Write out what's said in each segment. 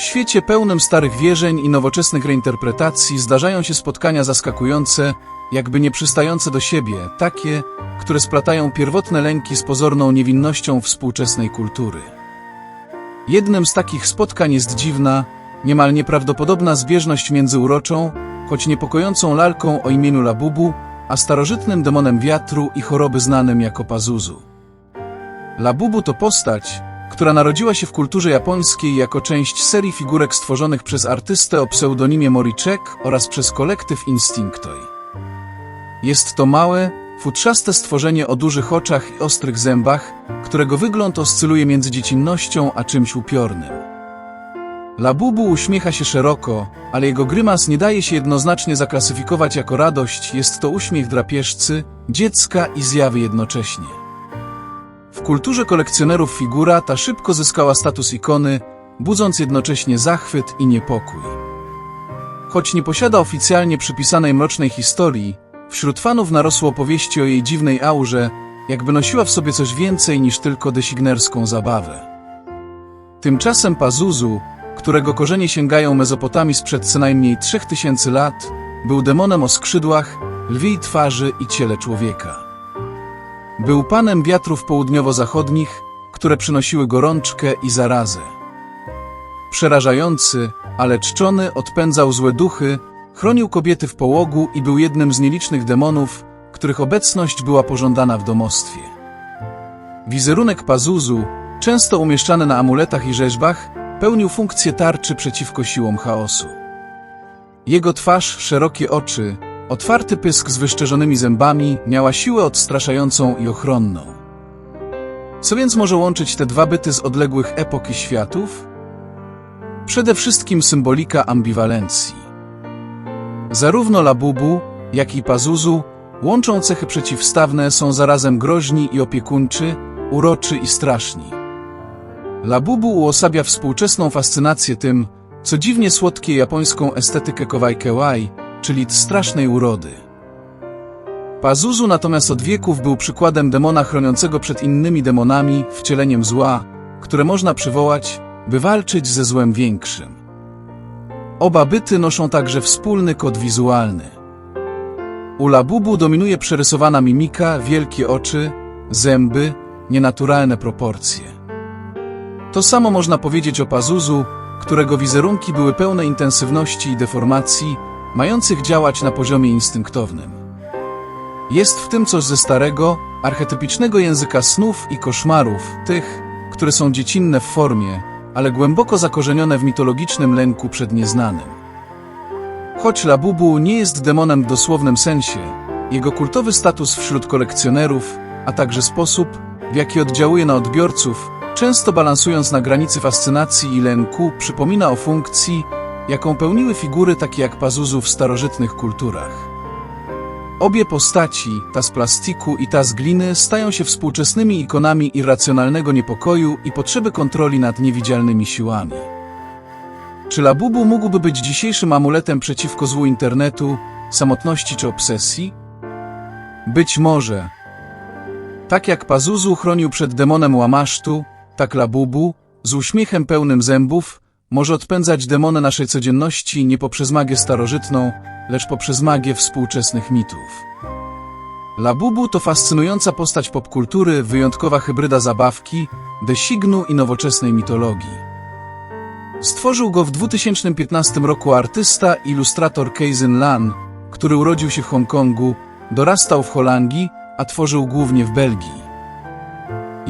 W świecie pełnym starych wierzeń i nowoczesnych reinterpretacji zdarzają się spotkania zaskakujące, jakby nie przystające do siebie, takie, które splatają pierwotne lęki z pozorną niewinnością współczesnej kultury. Jednym z takich spotkań jest dziwna, niemal nieprawdopodobna zbieżność między uroczą, choć niepokojącą lalką o imieniu Labubu, a starożytnym demonem wiatru i choroby znanym jako Pazuzu. Labubu to postać, która narodziła się w kulturze japońskiej jako część serii figurek stworzonych przez artystę o pseudonimie Moriczek oraz przez kolektyw Instinctoi. Jest to małe, futrzaste stworzenie o dużych oczach i ostrych zębach, którego wygląd oscyluje między dziecinnością a czymś upiornym. Labubu uśmiecha się szeroko, ale jego grymas nie daje się jednoznacznie zaklasyfikować jako radość, jest to uśmiech drapieżcy, dziecka i zjawy jednocześnie. W kulturze kolekcjonerów figura ta szybko zyskała status ikony, budząc jednocześnie zachwyt i niepokój. Choć nie posiada oficjalnie przypisanej mrocznej historii, wśród fanów narosło opowieści o jej dziwnej aurze, jakby nosiła w sobie coś więcej niż tylko designerską zabawę. Tymczasem Pazuzu, którego korzenie sięgają Mezopotamii sprzed co najmniej 3000 lat, był demonem o skrzydłach, lwiej twarzy i ciele człowieka. Był panem wiatrów południowo-zachodnich, które przynosiły gorączkę i zarazę. Przerażający, ale czczony odpędzał złe duchy, chronił kobiety w połogu i był jednym z nielicznych demonów, których obecność była pożądana w domostwie. Wizerunek Pazuzu, często umieszczany na amuletach i rzeźbach, pełnił funkcję tarczy przeciwko siłom chaosu. Jego twarz, szerokie oczy, otwarty pysk z wyszczerzonymi zębami miała siłę odstraszającą i ochronną. Co więc może łączyć te dwa byty z odległych epok i światów? Przede wszystkim symbolika ambiwalencji. Zarówno Labubu, jak i Pazuzu łączą cechy przeciwstawne, są zarazem groźni i opiekuńczy, uroczy i straszni. Labubu uosabia współczesną fascynację tym, co dziwnie słodkie japońską estetykę kawaii kewai, czyli strasznej urody. Pazuzu natomiast od wieków był przykładem demona chroniącego przed innymi demonami, wcieleniem zła, które można przywołać, by walczyć ze złem większym. Oba byty noszą także wspólny kod wizualny. U Labubu dominuje przerysowana mimika, wielkie oczy, zęby, nienaturalne proporcje. To samo można powiedzieć o Pazuzu, którego wizerunki były pełne intensywności i deformacji, mających działać na poziomie instynktownym. Jest w tym coś ze starego, archetypicznego języka snów i koszmarów, tych, które są dziecinne w formie, ale głęboko zakorzenione w mitologicznym lęku przed nieznanym. Choć Labubu nie jest demonem w dosłownym sensie, jego kultowy status wśród kolekcjonerów, a także sposób, w jaki oddziałuje na odbiorców, często balansując na granicy fascynacji i lęku, przypomina o funkcji, jaką pełniły figury takie jak Pazuzu w starożytnych kulturach. Obie postaci, ta z plastiku i ta z gliny, stają się współczesnymi ikonami irracjonalnego niepokoju i potrzeby kontroli nad niewidzialnymi siłami. Czy Labubu mógłby być dzisiejszym amuletem przeciwko złu internetu, samotności czy obsesji? Być może. Tak jak Pazuzu chronił przed demonem łamasztu, tak Labubu, z uśmiechem pełnym zębów, może odpędzać demony naszej codzienności nie poprzez magię starożytną, lecz poprzez magię współczesnych mitów. Labubu to fascynująca postać popkultury, wyjątkowa hybryda zabawki, designu i nowoczesnej mitologii. Stworzył go w 2015 roku artysta i ilustrator Keizyn Lan, który urodził się w Hongkongu, dorastał w Holandii, a tworzył głównie w Belgii.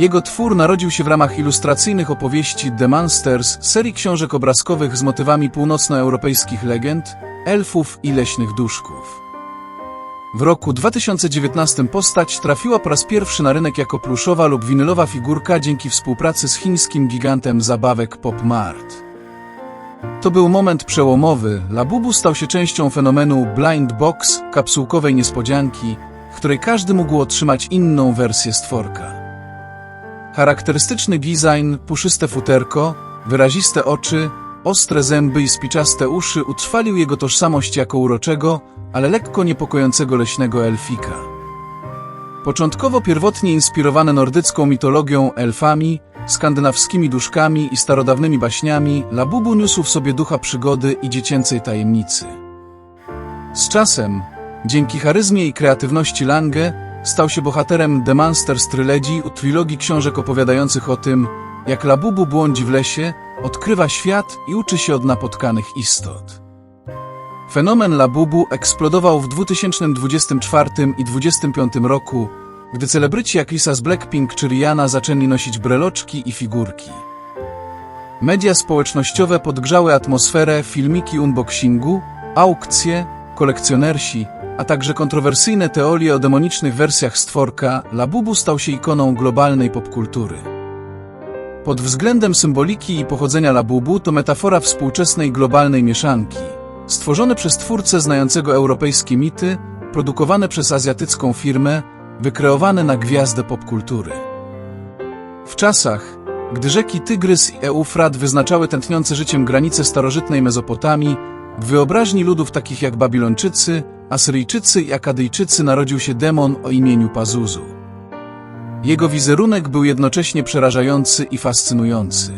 Jego twór narodził się w ramach ilustracyjnych opowieści The Monsters, serii książek obrazkowych z motywami północnoeuropejskich legend, elfów i leśnych duszków. W roku 2019 postać trafiła po raz pierwszy na rynek jako pluszowa lub winylowa figurka dzięki współpracy z chińskim gigantem zabawek Pop Mart. To był moment przełomowy. Labubu stał się częścią fenomenu Blind Box, kapsułkowej niespodzianki, w której każdy mógł otrzymać inną wersję stworka. Charakterystyczny design, puszyste futerko, wyraziste oczy, ostre zęby i spiczaste uszy utrwalił jego tożsamość jako uroczego, ale lekko niepokojącego leśnego elfika. Początkowo pierwotnie inspirowany nordycką mitologią elfami, skandynawskimi duszkami i starodawnymi baśniami, Labubu niósł w sobie ducha przygody i dziecięcej tajemnicy. Z czasem, dzięki charyzmie i kreatywności Lange, stał się bohaterem The Monsters Trilogy, trylogii książek opowiadających o tym, jak Labubu błądzi w lesie, odkrywa świat i uczy się od napotkanych istot. Fenomen Labubu eksplodował w 2024 i 2025 roku, gdy celebryci jak Lisa z Blackpink czy Rihanna zaczęli nosić breloczki i figurki. Media społecznościowe podgrzały atmosferę, filmiki unboxingu, aukcje, kolekcjonersi, a także kontrowersyjne teorie o demonicznych wersjach stworka, Labubu stał się ikoną globalnej popkultury. Pod względem symboliki i pochodzenia Labubu to metafora współczesnej globalnej mieszanki, stworzone przez twórcę znającego europejskie mity, produkowane przez azjatycką firmę, wykreowane na gwiazdę popkultury. W czasach, gdy rzeki Tygrys i Eufrat wyznaczały tętniące życiem granice starożytnej Mezopotamii, w wyobraźni ludów takich jak Babilończycy, Asyryjczycy i Akadyjczycy narodził się demon o imieniu Pazuzu. Jego wizerunek był jednocześnie przerażający i fascynujący.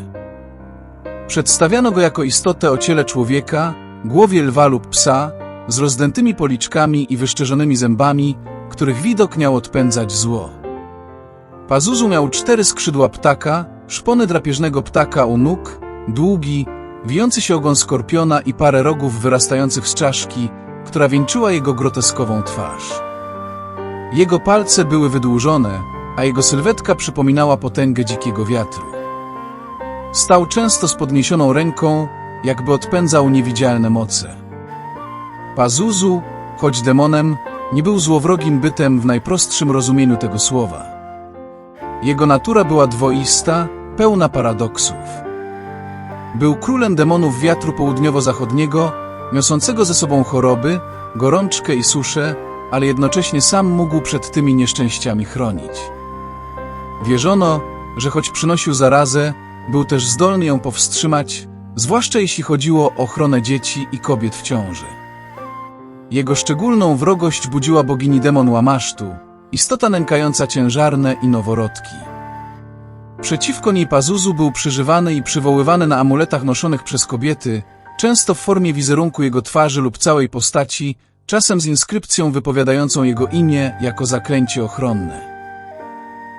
Przedstawiano go jako istotę o ciele człowieka, głowie lwa lub psa, z rozdętymi policzkami i wyszczerzonymi zębami, których widok miał odpędzać zło. Pazuzu miał cztery skrzydła ptaka, szpony drapieżnego ptaka u nóg, długi, wijący się ogon skorpiona i parę rogów wyrastających z czaszki, która wieńczyła jego groteskową twarz. Jego palce były wydłużone, a jego sylwetka przypominała potęgę dzikiego wiatru. Stał często z podniesioną ręką, jakby odpędzał niewidzialne moce. Pazuzu, choć demonem, nie był złowrogim bytem w najprostszym rozumieniu tego słowa. Jego natura była dwoista, pełna paradoksów. Był królem demonów wiatru południowo-zachodniego, niosącego ze sobą choroby, gorączkę i suszę, ale jednocześnie sam mógł przed tymi nieszczęściami chronić. Wierzono, że choć przynosił zarazę, był też zdolny ją powstrzymać, zwłaszcza jeśli chodziło o ochronę dzieci i kobiet w ciąży. Jego szczególną wrogość budziła bogini demon Łamasztu, istota nękająca ciężarne i noworodki. Przeciwko niej Pazuzu był przyżywany i przywoływany na amuletach noszonych przez kobiety, często w formie wizerunku jego twarzy lub całej postaci, czasem z inskrypcją wypowiadającą jego imię jako zaklęcie ochronne.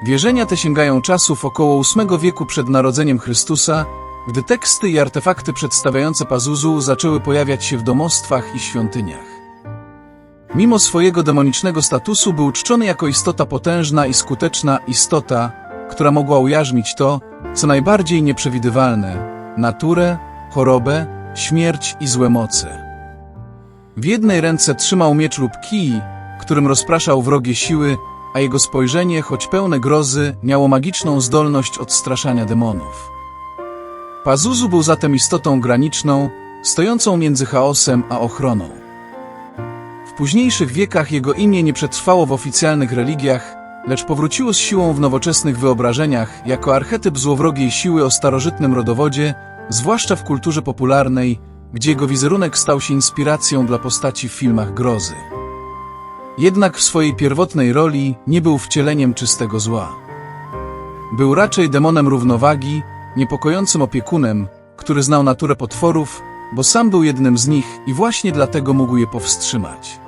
Wierzenia te sięgają czasów około VIII wieku przed narodzeniem Chrystusa, gdy teksty i artefakty przedstawiające Pazuzu zaczęły pojawiać się w domostwach i świątyniach. Mimo swojego demonicznego statusu był czczony jako istota potężna i skuteczna istota, która mogła ujarzmić to, co najbardziej nieprzewidywalne – naturę, chorobę, śmierć i złe moce. W jednej ręce trzymał miecz lub kij, którym rozpraszał wrogie siły, a jego spojrzenie, choć pełne grozy, miało magiczną zdolność odstraszania demonów. Pazuzu był zatem istotą graniczną, stojącą między chaosem a ochroną. W późniejszych wiekach jego imię nie przetrwało w oficjalnych religiach, lecz powróciło z siłą w nowoczesnych wyobrażeniach jako archetyp złowrogiej siły o starożytnym rodowodzie, zwłaszcza w kulturze popularnej, gdzie jego wizerunek stał się inspiracją dla postaci w filmach grozy. Jednak w swojej pierwotnej roli nie był wcieleniem czystego zła. Był raczej demonem równowagi, niepokojącym opiekunem, który znał naturę potworów, bo sam był jednym z nich i właśnie dlatego mógł je powstrzymać.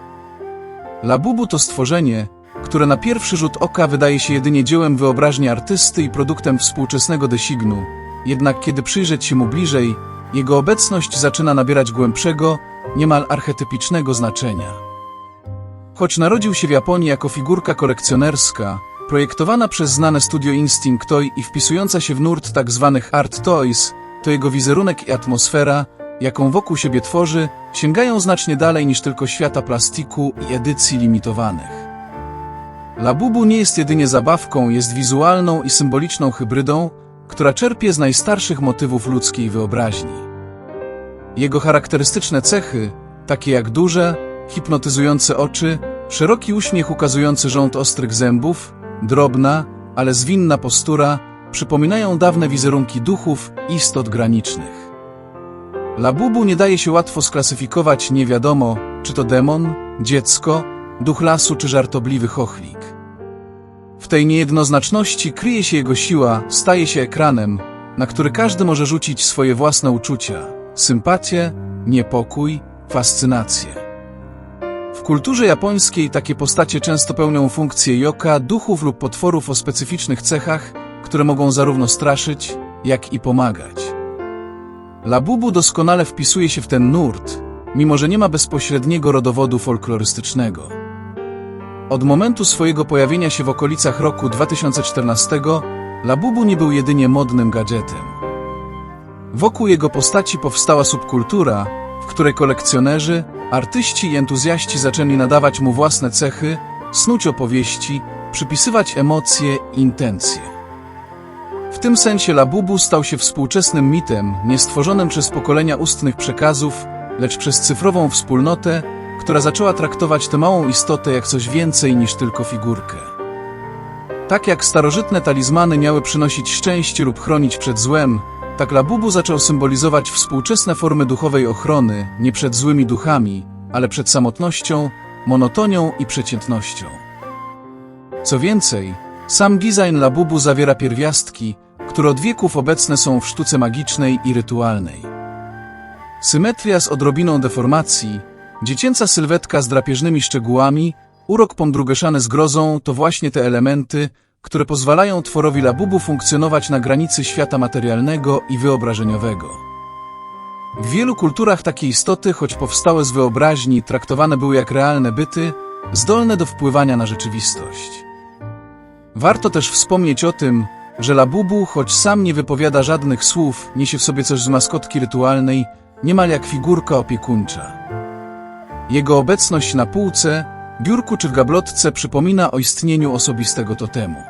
Labubu to stworzenie, które na pierwszy rzut oka wydaje się jedynie dziełem wyobraźni artysty i produktem współczesnego designu, jednak kiedy przyjrzeć się mu bliżej, jego obecność zaczyna nabierać głębszego, niemal archetypicznego znaczenia. Choć narodził się w Japonii jako figurka kolekcjonerska, projektowana przez znane studio Instinct Toy i wpisująca się w nurt tzw. Tak art toys, to jego wizerunek i atmosfera, jaką wokół siebie tworzy, sięgają znacznie dalej niż tylko świata plastiku i edycji limitowanych. Labubu nie jest jedynie zabawką, jest wizualną i symboliczną hybrydą, która czerpie z najstarszych motywów ludzkiej wyobraźni. Jego charakterystyczne cechy, takie jak duże, hipnotyzujące oczy, szeroki uśmiech ukazujący rząd ostrych zębów, drobna, ale zwinna postura, przypominają dawne wizerunki duchów i istot granicznych. Labubu nie daje się łatwo sklasyfikować, nie wiadomo, czy to demon, dziecko, duch lasu czy żartobliwy chochlik. W tej niejednoznaczności kryje się jego siła, staje się ekranem, na który każdy może rzucić swoje własne uczucia, sympatię, niepokój, fascynację. W kulturze japońskiej takie postacie często pełnią funkcję joka, duchów lub potworów o specyficznych cechach, które mogą zarówno straszyć, jak i pomagać. Labubu doskonale wpisuje się w ten nurt, mimo że nie ma bezpośredniego rodowodu folklorystycznego. Od momentu swojego pojawienia się w okolicach roku 2014 Labubu nie był jedynie modnym gadżetem. Wokół jego postaci powstała subkultura, w której kolekcjonerzy, artyści i entuzjaści zaczęli nadawać mu własne cechy, snuć opowieści, przypisywać emocje i intencje. W tym sensie Labubu stał się współczesnym mitem, nie stworzonym przez pokolenia ustnych przekazów, lecz przez cyfrową wspólnotę, która zaczęła traktować tę małą istotę jak coś więcej niż tylko figurkę. Tak jak starożytne talizmany miały przynosić szczęście lub chronić przed złem, tak Labubu zaczął symbolizować współczesne formy duchowej ochrony, nie przed złymi duchami, ale przed samotnością, monotonią i przeciętnością. Co więcej, sam design Labubu zawiera pierwiastki, które od wieków obecne są w sztuce magicznej i rytualnej. Symetria z odrobiną deformacji, dziecięca sylwetka z drapieżnymi szczegółami, urok pomdrugeszany z grozą to właśnie te elementy, które pozwalają tworowi Labubu funkcjonować na granicy świata materialnego i wyobrażeniowego. W wielu kulturach takie istoty, choć powstałe z wyobraźni, traktowane były jak realne byty, zdolne do wpływania na rzeczywistość. Warto też wspomnieć o tym, że Labubu, choć sam nie wypowiada żadnych słów, niesie w sobie coś z maskotki rytualnej, niemal jak figurka opiekuńcza. Jego obecność na półce, biurku czy gablotce przypomina o istnieniu osobistego totemu.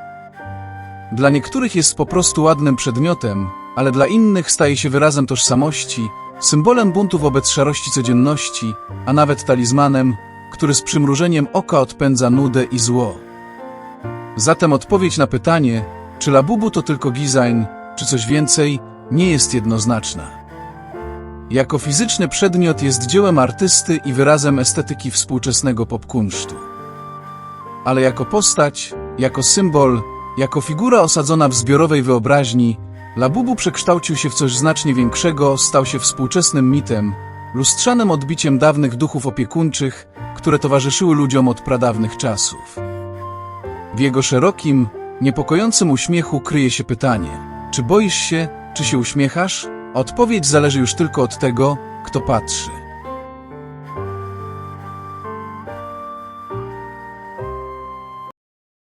Dla niektórych jest po prostu ładnym przedmiotem, ale dla innych staje się wyrazem tożsamości, symbolem buntu wobec szarości codzienności, a nawet talizmanem, który z przymrużeniem oka odpędza nudę i zło. Zatem odpowiedź na pytanie, czy Labubu to tylko design, czy coś więcej, nie jest jednoznaczna. Jako fizyczny przedmiot jest dziełem artysty i wyrazem estetyki współczesnego popkunsztu. Ale jako postać, jako symbol, jako figura osadzona w zbiorowej wyobraźni, Labubu przekształcił się w coś znacznie większego, stał się współczesnym mitem, lustrzanym odbiciem dawnych duchów opiekuńczych, które towarzyszyły ludziom od pradawnych czasów. W jego szerokim, niepokojącym uśmiechu kryje się pytanie: czy boisz się, czy się uśmiechasz? Odpowiedź zależy już tylko od tego, kto patrzy.